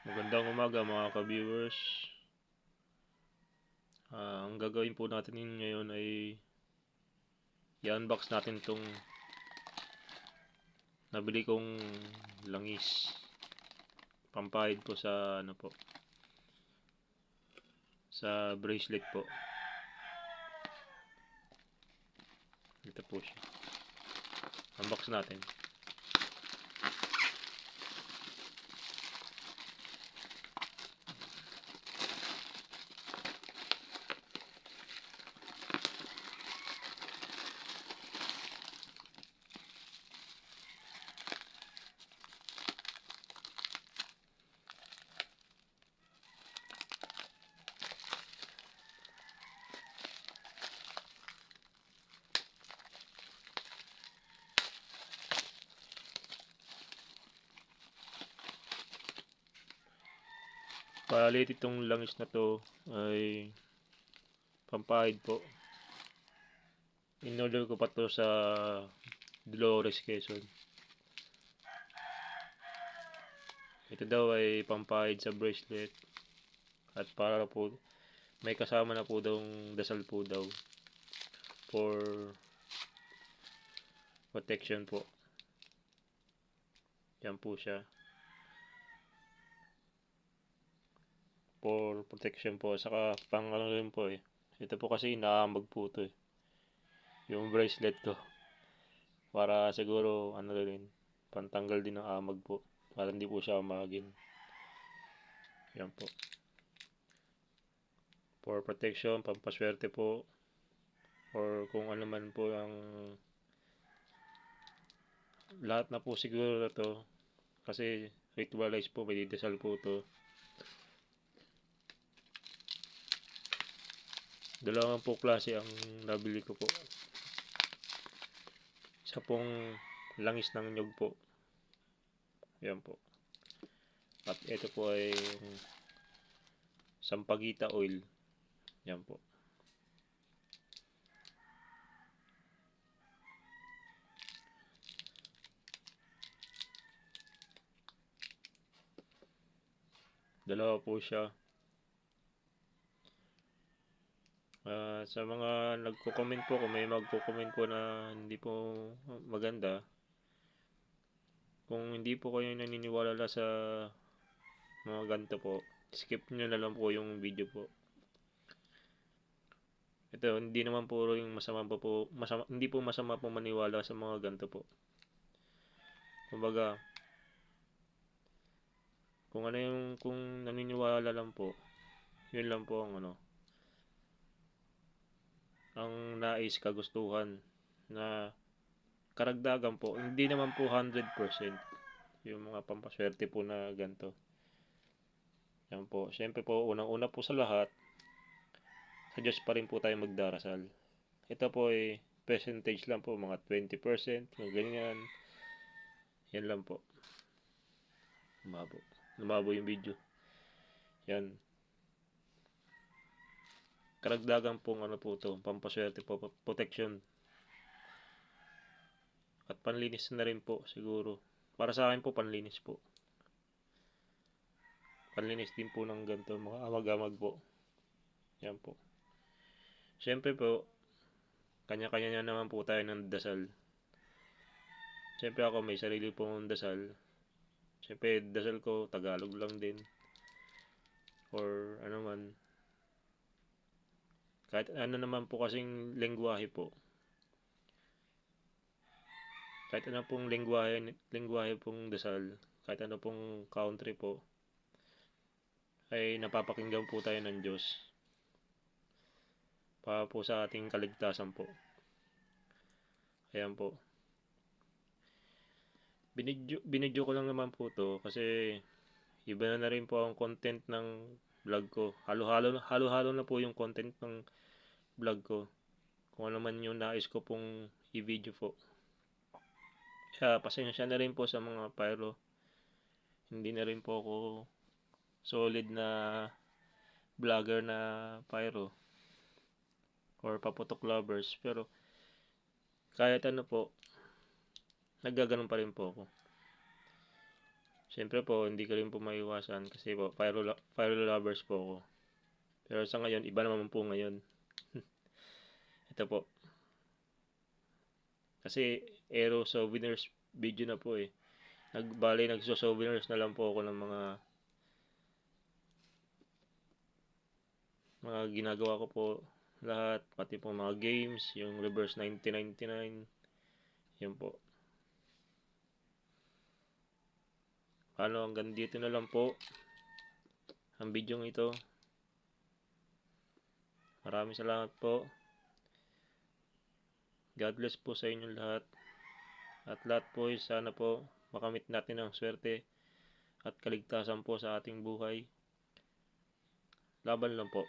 Magandang umaga mga ka-viewers. Ah, ang gagawin po natin ngayon ay i-unbox natin tong nabili kong langis. Pampahid po sa ano po. Sa bracelet po. Ito po siya. Unbox natin. Palit itong langis na to ay pampahid po. In-order ko pa to sa Dolores, Quezon. Ito daw ay pampahid sa bracelet. At para po, may kasama na po daw dasal po daw. For protection po. Yan po siya. For protection po. Saka pang ano rin po eh. Ito po kasi inaambag po ito eh. Yung bracelet ko. Para siguro ano rin. Pantanggal din ng amag po. Para hindi po siya amagin. Yan po. For protection, pampaswerte po. Or kung ano man po ang lahat na po siguro na to. Kasi ritualize po, may didesal po to. Dalawang po klase ang nabili ko po. Isa pong langis ng nyug po. Yan po. At ito po ay sampagita oil. Yan po. Dalawa po siya. Ah, sa mga nagko-comment po, kung may magko-comment po na hindi po maganda, kung hindi po kayo naniniwala sa mga ganito po, skip nyo na lang po yung video po. Ito, hindi naman po yung masama po po, masama, hindi po masama po maniwala sa mga ganito po. Kumbaga, kung ano yung, kung naniniwala lang po, yun lang po ang ano, ang nais kagustuhan na karagdagan po hindi naman po 100% yung mga pampaswerte po na ganito. Yan po. Syempre po unang una po sa lahat sa Diyos pa rin po tayo magdarasal. Ito po ay percentage lang po mga 20% mga ganyan. Yan lang po. Lumabo lumabo yung video. Yan karagdagan pong ano po to, pampaswerte po, protection. At panlinis na rin po siguro. Para sa akin po panlinis po. Panlinis din po ng ganito, mga amag-amag po. Yan po. Siyempre po, kanya-kanya naman po tayo ng dasal. Siyempre ako may sarili pong dasal. Siyempre dasal ko Tagalog lang din. Or ano man, kahit ano naman po kasing lengguwahe po. Kahit ano pong lengguwahe, lengguwahe pong dasal, kahit ano pong country po, ay napapakinggan po tayo ng Diyos. Para po sa ating kaligtasan po. Ayan po. Binidyo, binidyo ko lang naman po to kasi iba na na rin po ang content ng vlog ko. Halo-halo halo-halo na po yung content ng vlog ko. Kung ano man yung nais ko pong i-video po. Kaya pasensya na rin po sa mga pyro. Hindi na rin po ako solid na vlogger na pyro or paputok lovers pero kahit ano po naggaganon pa rin po ako Siyempre po, hindi ko rin po maiwasan kasi po, lo- fire lovers po ako. Pero sa ngayon, iba naman po ngayon. Ito po. Kasi Aero Souvenirs video na po eh. Nagbali, nagso-souvenirs na lang po ako ng mga mga ginagawa ko po lahat, pati po mga games, yung reverse 1999, yun po. Paano hanggang dito na lang po ang video ito. Maraming salamat po. God bless po sa inyong lahat. At lahat po ay sana po makamit natin ang swerte at kaligtasan po sa ating buhay. Laban lang po.